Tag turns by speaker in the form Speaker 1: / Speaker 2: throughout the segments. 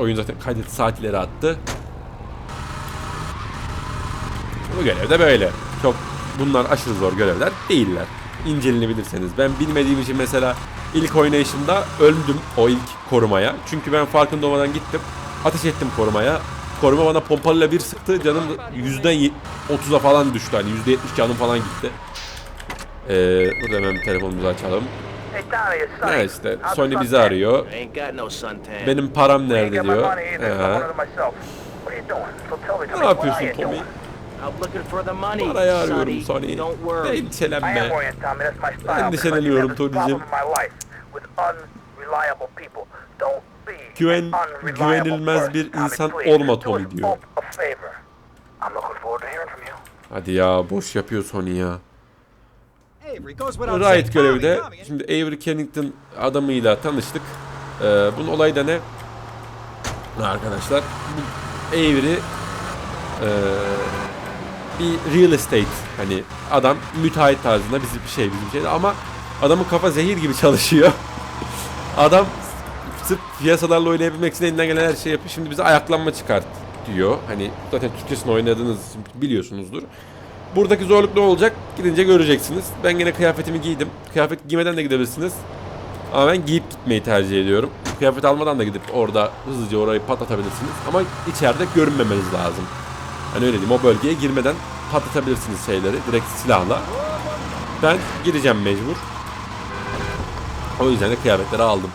Speaker 1: Oyun zaten kaydet saatleri attı. Bu görev de böyle. Çok bunlar aşırı zor görevler değiller. İncelenebilirseniz. Ben bilmediğim için mesela ilk oynayışımda öldüm o ilk korumaya. Çünkü ben farkında olmadan gittim. Ateş ettim korumaya. Koruma bana pompalıyla bir sıktı. Canım yüzden ye- 30'a falan düştü. Hani %70 canım falan gitti. Ee, burada hemen telefonumuzu açalım. Ne işte Sony bizi arıyor. Benim param nerede diyor. Ee, ne yapıyorsun Tommy? Parayı arıyorum. Sony.
Speaker 2: Am
Speaker 1: Endişelenme. Endişeleniyorum Tony'cim. Güven- güvenilmez bir insan olma
Speaker 2: us
Speaker 1: diyor. Hadi ya boş yapıyor Sony ya. Riot görevi de şimdi Avery Kennington adamıyla tanıştık. Ee, bunun olayı da ne? Arkadaşlar bu Avery ee, bir real estate hani adam müteahhit tarzında bizim bir şey bizim şey ama adamın kafa zehir gibi çalışıyor. adam sırf piyasalarla oynayabilmek için elinden gelen her şeyi yapıyor. Şimdi bize ayaklanma çıkart diyor. Hani zaten Türkçesini oynadığınız için biliyorsunuzdur. Buradaki zorluk ne olacak? Gidince göreceksiniz. Ben gene kıyafetimi giydim. Kıyafet giymeden de gidebilirsiniz. Ama ben giyip gitmeyi tercih ediyorum. Kıyafet almadan da gidip orada hızlıca orayı patlatabilirsiniz. Ama içeride görünmemeniz lazım. Hani öyle diyeyim o bölgeye girmeden patlatabilirsiniz şeyleri direkt silahla. Ben gireceğim mecbur. O yüzden de kıyafetleri aldım.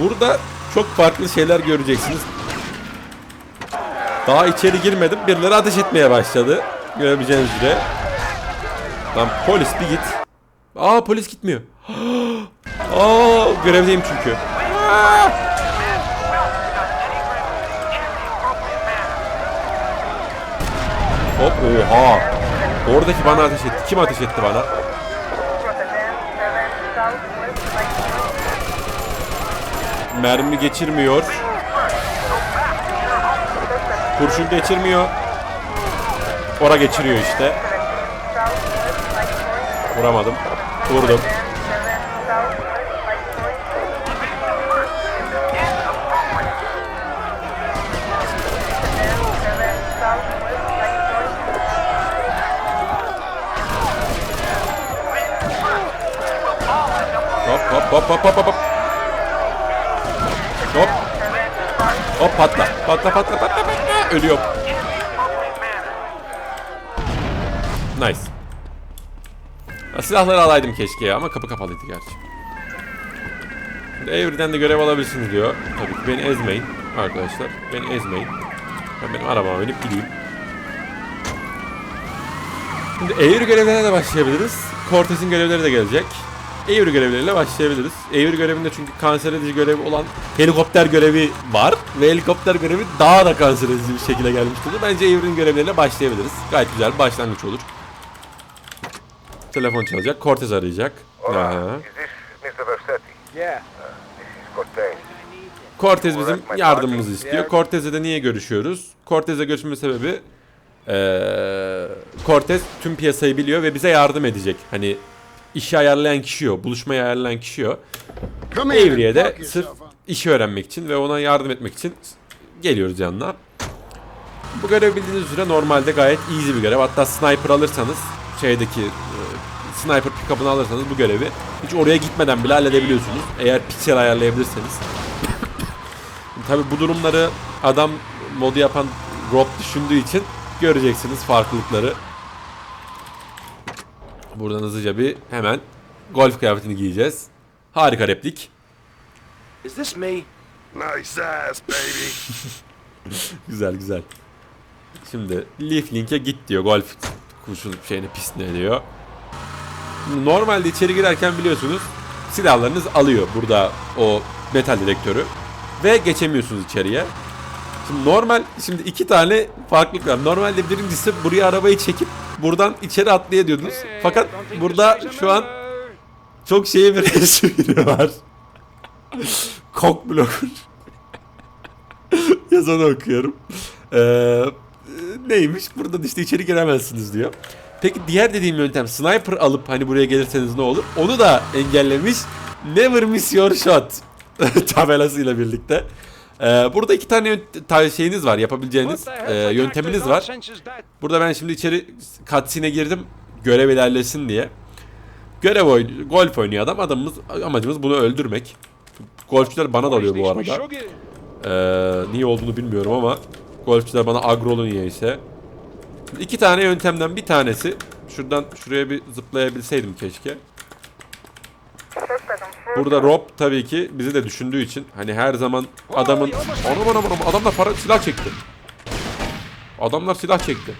Speaker 1: Burada çok farklı şeyler göreceksiniz. Daha içeri girmedim. Birileri ateş etmeye başladı. Görebileceğiniz üzere. Lan polis bir git. Aa polis gitmiyor. Aa görevdeyim çünkü. Aa! Hop oha. Oradaki bana ateş etti. Kim ateş etti bana? Mermi geçirmiyor. Kurşun geçirmiyor. Ora geçiriyor işte. Vuramadım. Vurdum. Hop hop hop hop hop hop. Hop. Hop. Patla. Patla patla patla patla. Ölüyorum. Nice. Silahları alaydım keşke ya ama kapı kapalıydı gerçi. Avery'den de görev alabilirsiniz diyor. Tabii ki beni ezmeyin arkadaşlar. Beni ezmeyin. Ben benim arabama binip gideyim. Şimdi Avery görevlerine de başlayabiliriz. Cortez'in görevleri de gelecek. Avery görevleriyle başlayabiliriz. Avery görevinde çünkü kanser edici görevi olan helikopter görevi var. Ve helikopter görevi daha da kanser edici bir şekilde gelmiş durumda. Bence Avery'nin görevleriyle başlayabiliriz. Gayet güzel başlangıç olur. Telefon çalacak. Cortez arayacak. Aha.
Speaker 2: Is this Mr. Versetti?
Speaker 3: Yeah.
Speaker 2: This is Cortez.
Speaker 1: Cortez bizim yardımımızı istiyor. Cortez'le de niye görüşüyoruz? Cortez'le görüşme sebebi eee Cortez tüm piyasayı biliyor ve bize yardım edecek. Hani işi ayarlayan kişi o, buluşmayı ayarlayan kişi o. Avery'e de sırf işi öğrenmek için ve ona yardım etmek için geliyoruz yanına. Bu görev bildiğiniz üzere normalde gayet easy bir görev. Hatta sniper alırsanız şeydeki e, sniper pick-up'ını alırsanız bu görevi hiç oraya gitmeden bile halledebiliyorsunuz. Eğer piksel ayarlayabilirseniz. Tabi bu durumları adam modu yapan Rob düşündüğü için göreceksiniz farklılıkları. Buradan hızlıca bir hemen golf kıyafetini giyeceğiz. Harika replik.
Speaker 4: Is this me?
Speaker 2: Nice ass, baby.
Speaker 1: Güzel güzel. Şimdi Leaf Link'e git diyor golf kurşun şeyine pistine diyor. Normalde içeri girerken biliyorsunuz silahlarınız alıyor burada o metal dedektörü ve geçemiyorsunuz içeriye. Şimdi normal şimdi iki tane farklılık var. Normalde birincisi buraya arabayı çekip buradan içeri atlayabiliyordunuz. Fakat burada şu an çok şey bir resmi var. Kok bloker. Yazanı okuyorum. Ee, neymiş? Buradan işte içeri giremezsiniz diyor. Peki diğer dediğim yöntem sniper alıp hani buraya gelirseniz ne olur? Onu da engellemiş. Never miss your shot tabelasıyla birlikte. Ee, burada iki tane şeyiniz var yapabileceğiniz e, yönteminiz var. Burada ben şimdi içeri cutscene'e girdim görev ilerlesin diye. Görev oynuyor, golf oynuyor adam. Adamımız amacımız bunu öldürmek. Golfçüler bana dalıyor bu arada. Ee, niye olduğunu bilmiyorum ama golfçüler bana agrolu niyeyse. Şimdi iki tane yöntemden bir tanesi şuradan şuraya bir zıplayabilseydim keşke. Burada Rob tabii ki bizi de düşündüğü için hani her zaman adamın anam anam anam adamlar para silah çekti. Adamlar silah çekti.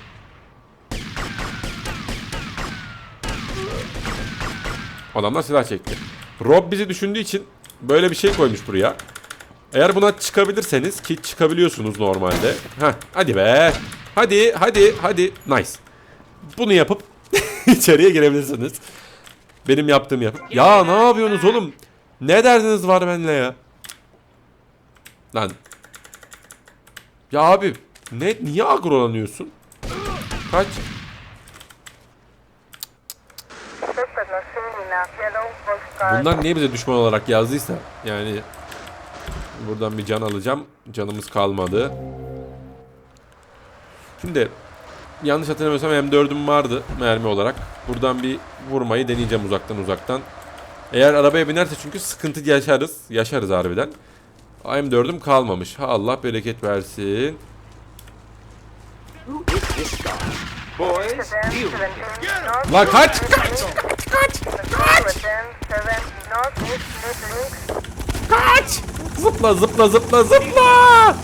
Speaker 1: Adamlar silah çekti. Rob bizi düşündüğü için böyle bir şey koymuş buraya. Eğer buna çıkabilirseniz ki çıkabiliyorsunuz normalde. Heh, hadi be. Hadi hadi hadi. Nice. Bunu yapıp içeriye girebilirsiniz. Benim yaptığımı yapıp. Ya ne yapıyorsunuz oğlum? Ne derdiniz var benimle ya? Lan. Ya abi ne niye agrolanıyorsun? Kaç? Bunlar niye bize düşman olarak yazdıysa yani buradan bir can alacağım. Canımız kalmadı. Şimdi yanlış hatırlamıyorsam M4'üm vardı mermi olarak. Buradan bir vurmayı deneyeceğim uzaktan uzaktan. Eğer arabaya binerse çünkü sıkıntı yaşarız. Yaşarız harbiden. M4'üm kalmamış. Ha Allah bereket versin. Lan kaç! Kaç! Kaç! Zıpla zıpla zıpla zıpla!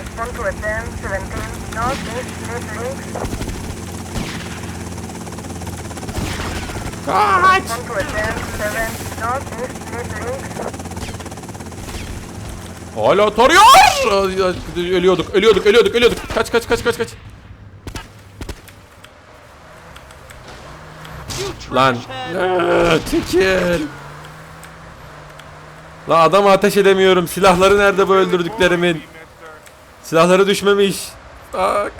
Speaker 2: Respond to attend 17 Northeast Mid Links.
Speaker 1: Kaç!
Speaker 2: Respond to attend 7 Northeast Mid Links.
Speaker 1: Hala tarıyor! Ölüyorduk, ölüyorduk, ölüyorduk, ölüyorduk. Kaç, kaç, kaç, kaç, kaç. Lan. Çekil. La adamı ateş edemiyorum. Silahları nerede bu öldürdüklerimin? Silahları düşmemiş. Bak.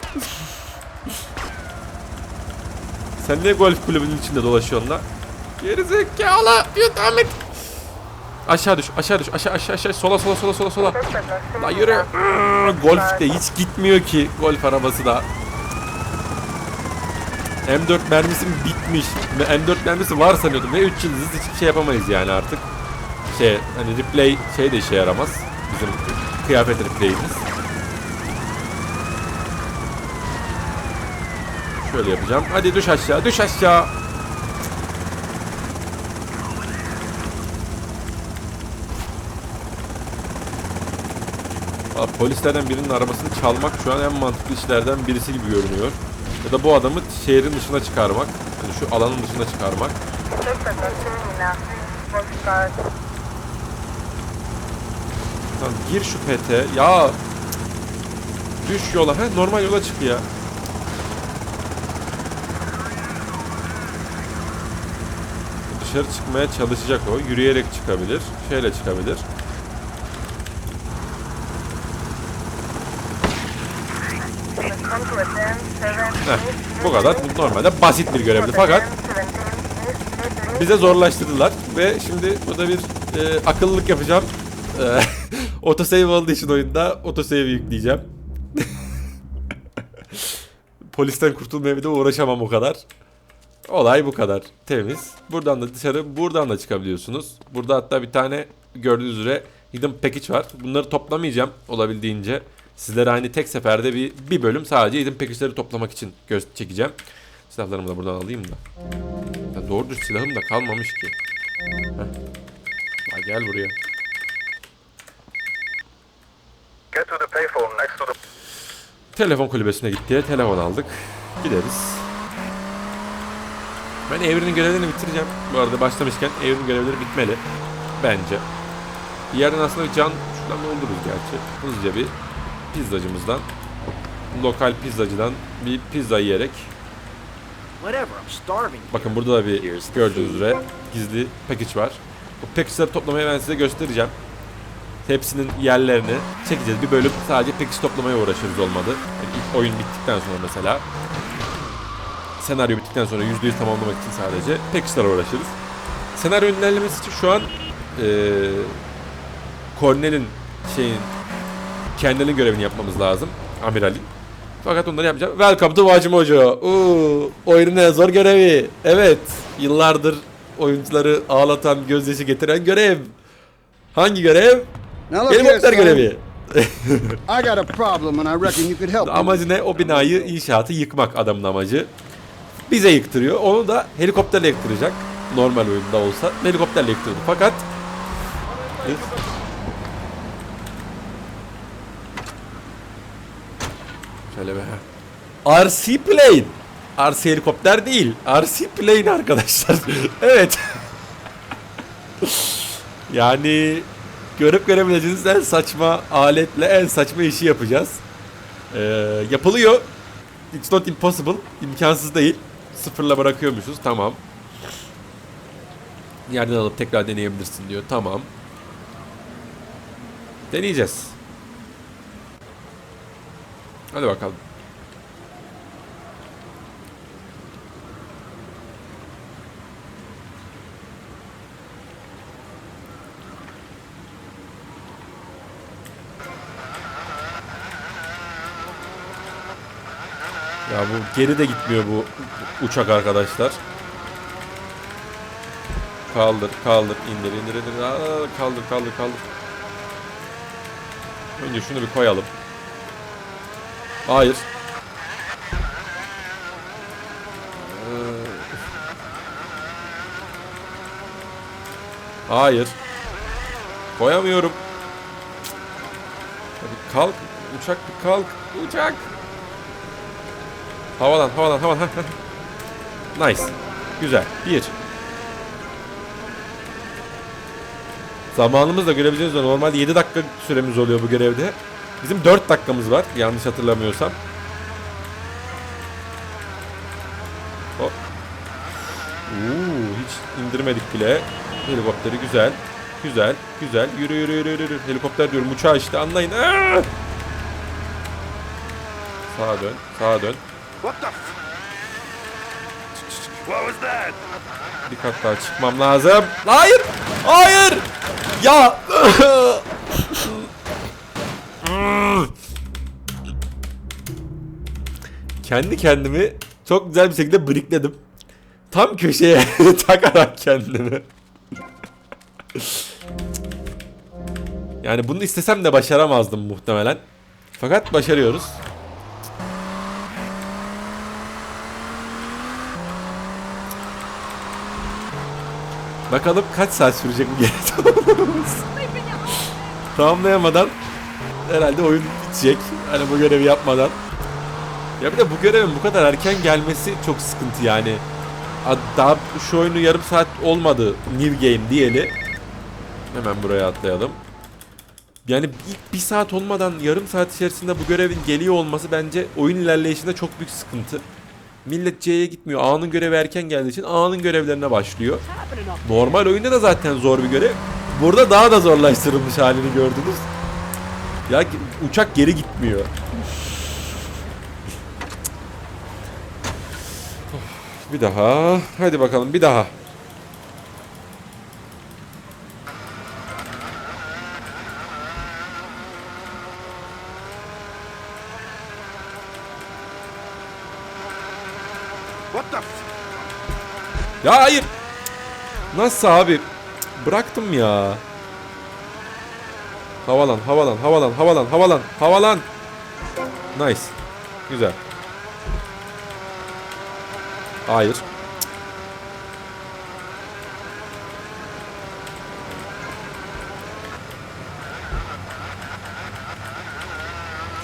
Speaker 1: Sen niye golf kulübünün içinde dolaşıyorsun la? Gerizekalı. Yürü devam et. Aşağı düş, aşağı düş, aşağı aşağı aşağı sola sola sola sola sola. La yürü. Golf de hiç gitmiyor ki golf arabası da. M4 mermisi bitmiş. Ve M4 mermisi var sanıyordum. Ve 3 yıldız hiçbir şey yapamayız yani artık. Şey hani replay şey de işe yaramaz. Bizim kıyafet replayimiz. Şöyle yapacağım. Hadi düş aşağı, düş aşağı. Polislerden birinin arabasını çalmak şu an en mantıklı işlerden birisi gibi görünüyor. Ya da bu adamı şehrin dışına çıkarmak. Yani şu alanın dışına çıkarmak. Tamam gir şu pete. Ya düş yola. He normal yola çık ya. Dışarı çıkmaya çalışacak o. Yürüyerek çıkabilir. Şeyle çıkabilir. Heh, bu kadar. Bu normalde basit bir görevdi fakat bize zorlaştırdılar ve şimdi burada bir e, akıllılık yapacağım. E, Autosave olduğu için oyunda autosave yükleyeceğim. Polisten kurtulmaya bir de uğraşamam o kadar. Olay bu kadar. Temiz. Buradan da dışarı buradan da çıkabiliyorsunuz. Burada hatta bir tane gördüğünüz üzere hidden package var. Bunları toplamayacağım olabildiğince. Sizlere hani tek seferde bir, bir bölüm sadece hidden package'leri toplamak için göz çekeceğim. Silahlarımı da buradan alayım da. Ya doğru silahım da kalmamış ki. Heh. Gel buraya.
Speaker 2: Get to the payphone next to the
Speaker 1: Telefon kulübesine gitti. Telefon aldık. Gideriz. Ben Evren'in görevlerini bitireceğim. Bu arada başlamışken Evren'in görevleri bitmeli. Bence. Bir yerden aslında bir can şuradan doldururuz gerçi. Hızlıca bir pizzacımızdan lokal pizzacıdan bir pizza yiyerek
Speaker 4: Whatever, I'm starving.
Speaker 1: Bakın burada da bir gördüğünüz üzere gizli package var. Bu package'ları toplamayı ben size göstereceğim. Hepsinin yerlerini çekeceğiz. Bir bölüm sadece package toplamaya uğraşırız olmadı. Yani ilk oyun bittikten sonra mesela. Senaryo bittikten sonra %100 tamamlamak için sadece package'lara uğraşırız. Senaryo ilerlemesi için şu an eee Cornell'in şeyin kendinin görevini yapmamız lazım. Amiral'in. Fakat onları yapmayacağım. Welcome to Watch Mojo. Oo, oyunun en zor görevi. Evet. Yıllardır oyuncuları ağlatan, gözyaşı getiren görev. Hangi görev? Helikopter görevi.
Speaker 5: I got a problem and I reckon you could help.
Speaker 1: Amacı ne? O binayı, inşaatı yıkmak adamın amacı. Bize yıktırıyor. Onu da helikopterle yıktıracak. Normal oyunda olsa helikopterle yıktırdı. Fakat. Şöyle be. RC plane. RC helikopter değil. RC plane arkadaşlar. evet. yani görüp görebileceğiniz en saçma aletle en saçma işi yapacağız. Ee, yapılıyor. It's not impossible. İmkansız değil. Sıfırla bırakıyormuşuz. Tamam. Yerden alıp tekrar deneyebilirsin diyor. Tamam. Deneyeceğiz. Hadi bakalım. Ya bu geri de gitmiyor bu uçak arkadaşlar. Kaldır, kaldır, indir, indir, indir. Aa, kaldır, kaldır, kaldır. Önce şunu bir koyalım. Hayır. Ee, Hayır. Koyamıyorum. Hadi kalk. Uçak kalk. Uçak. Havalan, havalan, havalan. nice. Güzel. Bir. Zamanımız da görebileceğiniz üzere normalde 7 dakika süremiz oluyor bu görevde. Bizim 4 dakikamız var yanlış hatırlamıyorsam. Hop. Oo, hiç indirmedik bile. Helikopteri güzel. Güzel, güzel. Yürü yürü yürü yürü. Helikopter diyorum uçağı işte anlayın. Aa! Sağa dön, sağa dön.
Speaker 4: What the What was that?
Speaker 1: Bir kat daha çıkmam lazım. Hayır! Hayır! Ya! Kendi kendimi çok güzel bir şekilde brikledim. Tam köşeye takarak kendimi. yani bunu istesem de başaramazdım muhtemelen. Fakat başarıyoruz. Bakalım kaç saat sürecek bu geri tamamlamamız. Tamamlayamadan herhalde oyun bitecek. Hani bu görevi yapmadan. Ya bir de bu görevin bu kadar erken gelmesi çok sıkıntı yani. Daha şu oyunu yarım saat olmadı new game diyeli. Hemen buraya atlayalım. Yani ilk bir saat olmadan yarım saat içerisinde bu görevin geliyor olması bence oyun ilerleyişinde çok büyük sıkıntı. Millet C'ye gitmiyor. A'nın görevi erken geldiği için A'nın görevlerine başlıyor. Normal oyunda da zaten zor bir görev. Burada daha da zorlaştırılmış halini gördünüz. Ya uçak geri gitmiyor. bir daha. Hadi bakalım bir daha. Ya hayır. Nasıl abi? Bıraktım ya. Havalan, havalan, havalan, havalan, havalan, havalan. Nice. Güzel. Hayır.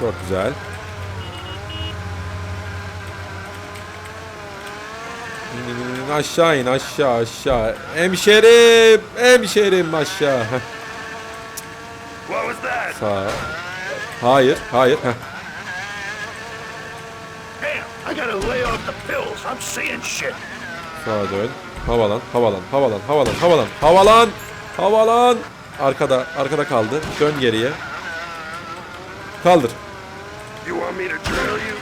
Speaker 1: Çok güzel. aşağı in aşağı aşağı. Hemşerim hemşerim aşağı.
Speaker 4: Sağ.
Speaker 1: Ol. Hayır hayır. Heh. Sağa dön. Havalan, havalan, havalan, havalan, havalan, havalan, havalan. Arkada, arkada kaldı. Dön geriye. Kaldır.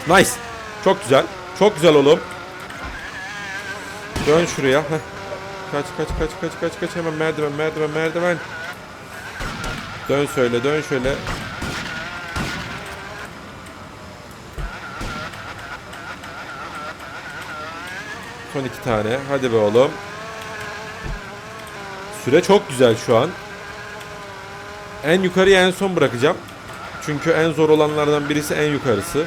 Speaker 1: Nice. Çok güzel. Çok güzel oğlum. Dön şuraya. Heh. Kaç kaç kaç kaç kaç kaç hemen merdiven merdiven merdiven. Dön şöyle dön şöyle. Son iki tane. Hadi be oğlum. Süre çok güzel şu an. En yukarıyı en son bırakacağım. Çünkü en zor olanlardan birisi en yukarısı.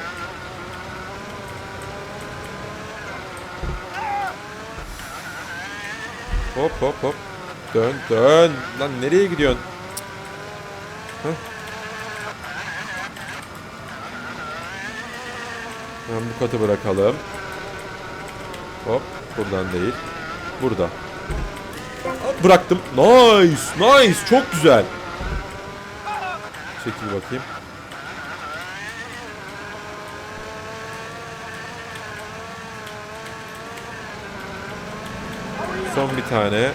Speaker 1: Hop hop hop. Dön dön. Lan nereye gidiyorsun? Heh. Hemen bu katı bırakalım. Hop. Buradan değil. Burada. Bıraktım. Nice. Nice. Çok güzel. Çekil bakayım. Son bir tane.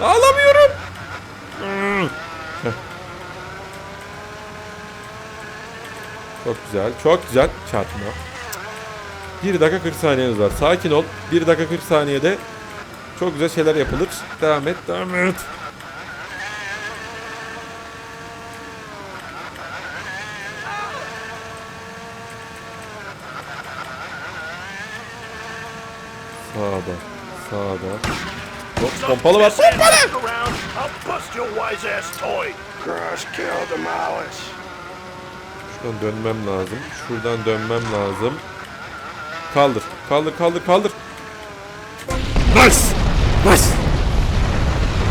Speaker 1: Alamıyorum. Çok güzel. Çok güzel. Çarpma. 1 dakika 40 saniyeniz var. Sakin ol. 1 dakika 40 saniyede çok güzel şeyler yapılır. Devam et. Devam et. Sağda. Sağda. Hop, pompalı var. Pompalı! Şuradan dönmem lazım. Şuradan dönmem lazım. Kaldır. Kaldır kaldır kaldır. Nice. Nice.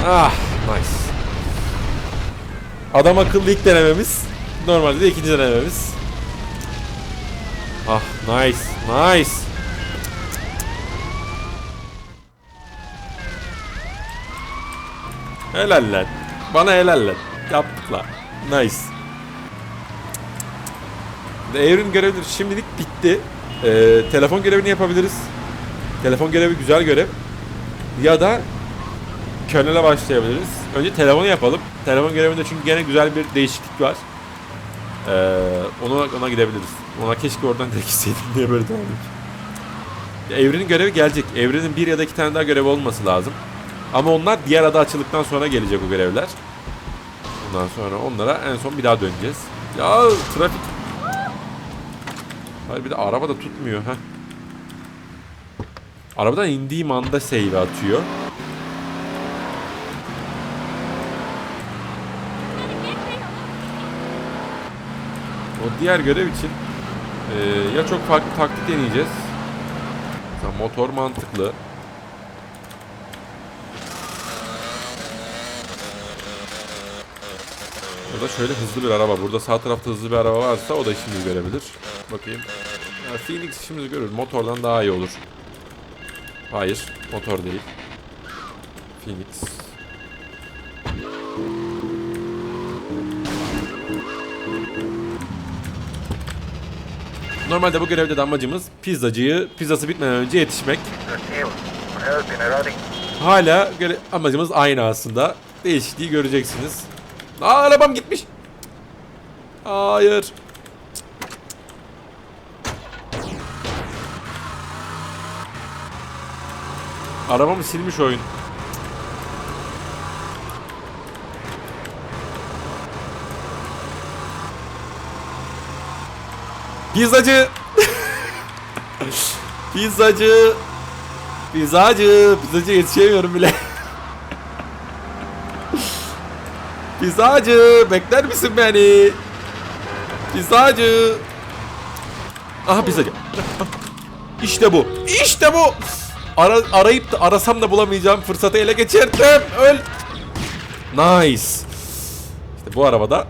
Speaker 1: Ah nice. Adam akıllı ilk denememiz. Normalde de ikinci denememiz. Ah nice. Nice. Helal lan. Bana helal lan. Yaptılar. Nice. Evrim görevleri şimdilik bitti. Ee, telefon görevini yapabiliriz. Telefon görevi güzel görev. Ya da Kernel'e başlayabiliriz. Önce telefonu yapalım. Telefon görevinde çünkü gene güzel bir değişiklik var. Ee, ona, ona gidebiliriz. Ona keşke oradan direkt gitseydim diye böyle devam. Evrenin görevi gelecek. Evrenin bir ya da iki tane daha görevi olması lazım. Ama onlar diğer ada açıldıktan sonra gelecek o görevler. Ondan sonra onlara en son bir daha döneceğiz. Ya trafik Hayır bir de araba da tutmuyor ha. Arabadan indiğim anda save atıyor. O diğer görev için eee, ya çok farklı taktik deneyeceğiz. Mesela motor mantıklı. Ya da şöyle hızlı bir araba. Burada sağ tarafta hızlı bir araba varsa o da işimizi görebilir. Bakayım. Ya Phoenix işimizi görür. Motordan daha iyi olur. Hayır. Motor değil. Phoenix. Normalde bu görevde de amacımız pizzacıyı pizzası bitmeden önce yetişmek. Hala göre amacımız aynı aslında. Değişikliği göreceksiniz. Aa arabam gitmiş. Hayır. Arabamı silmiş oyun. Pizzacı. Pizzacı. Pizzacı. Pizzacı yetişemiyorum bile. Pizzacı. Bekler misin beni? Pizzacı. Aha pizzacı. İşte bu. İşte bu. Ara, arayıp da arasam da bulamayacağım fırsatı ele geçirdim. Öl. Nice. İşte bu arabada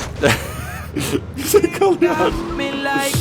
Speaker 1: güzel kalıyor.
Speaker 6: me like